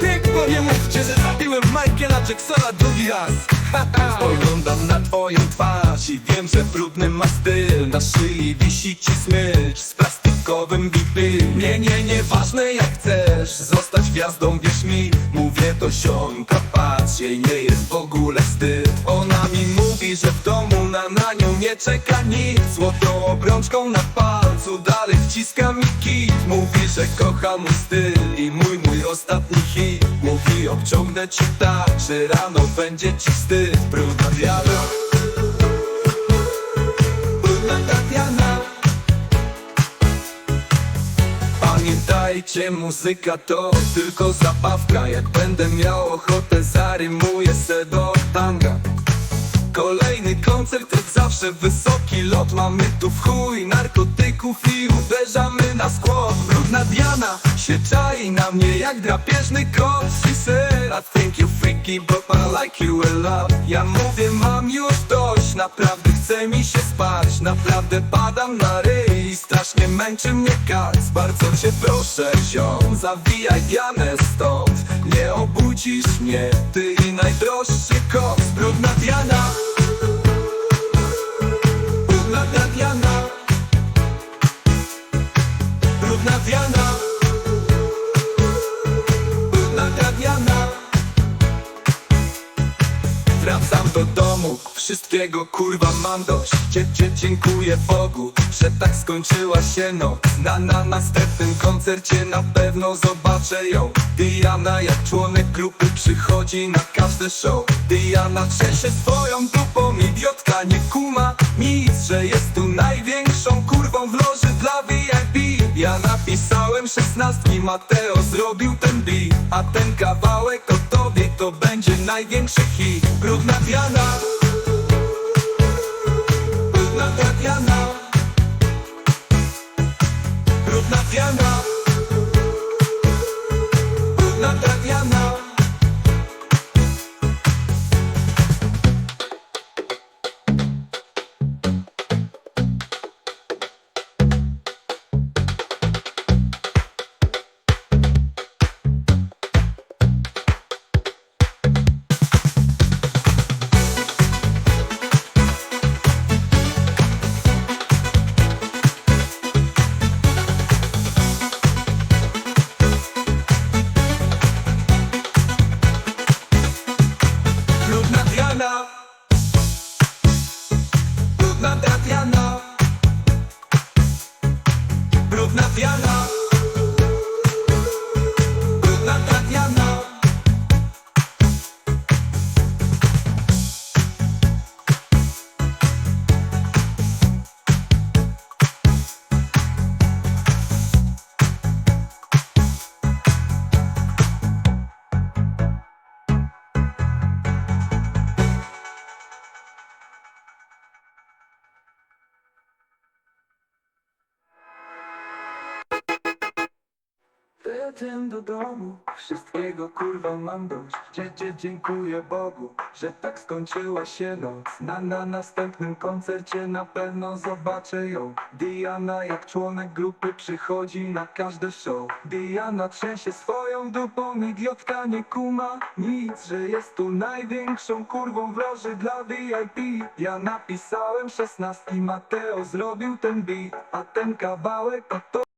Tylko nie mówcie, że zabiłem Michaela Jacksona drugi raz. Spoglądam na twoją twarz i wiem, że brudny ma styl. Na szyi wisi ci smycz z plastikowym bipy Nie, nie, nieważne jak chcesz zostać gwiazdą, wierz mi. Mówię to ziomka, patrz, jej nie jest w ogóle wstyd. Ona mi mówi, że nie czeka nic Złotą obrączką na palcu. Dalej wciska mi kit Mówi, że kocha mój styl i mój, mój ostatni hit. Mówi, obciągnę ci tak, że rano będzie ci wstyd. Brudna wiara Brudna Tatiana Pamiętajcie, muzyka to tylko zabawka. Jak będę miał ochotę, zarymuję se do tanga koncert, jak zawsze wysoki. Lot Mamy tu w chuj narkotyków i uderzamy na skłon. Brudna Diana się czai na mnie jak drapieżny kot. She said, I think you freaky, but I like you a lot. Ja mówię, mam już dość, naprawdę chce mi się spać. Naprawdę padam na ryj i strasznie męczy mnie kac. Bardzo cię proszę, ziom, zawijaj Dianę stąd. Nie obudzisz mnie, ty i najdroższy kot. Brudna Diana Brudna Diana Wracam do domu, wszystkiego kurwa mam dość. Cie, cie, dziękuję Bogu, że tak skończyła się noc. Na, na następnym koncercie na pewno zobaczę ją. Diana jak członek grupy przychodzi na każde show. Diana trzęsie swoją dupą, idiotka nie kuma. Nic, że jest tu największą kurwą w loży dla VIP Ja napisałem szesnastki, Mateo zrobił ten beat A ten kawałek o tobie to będzie największy hit. Brudna Diana Brudna Tatiana Brudna Diana Tatiana Brudna Diana Jadę do domu, wszystkiego kurwa mam dość. Dzie, dzie, dziękuję Bogu, że tak skończyła się noc. Na, na następnym koncercie na pewno zobaczę ją. Diana jak członek grupy przychodzi na każde show. Diana trzęsie swoją dupą, idiotka nie kuma Nic, że jest tu największą kurwą w loży dla VIP Ja napisałem szesnastki, Mateo zrobił ten beat A ten kawałek o to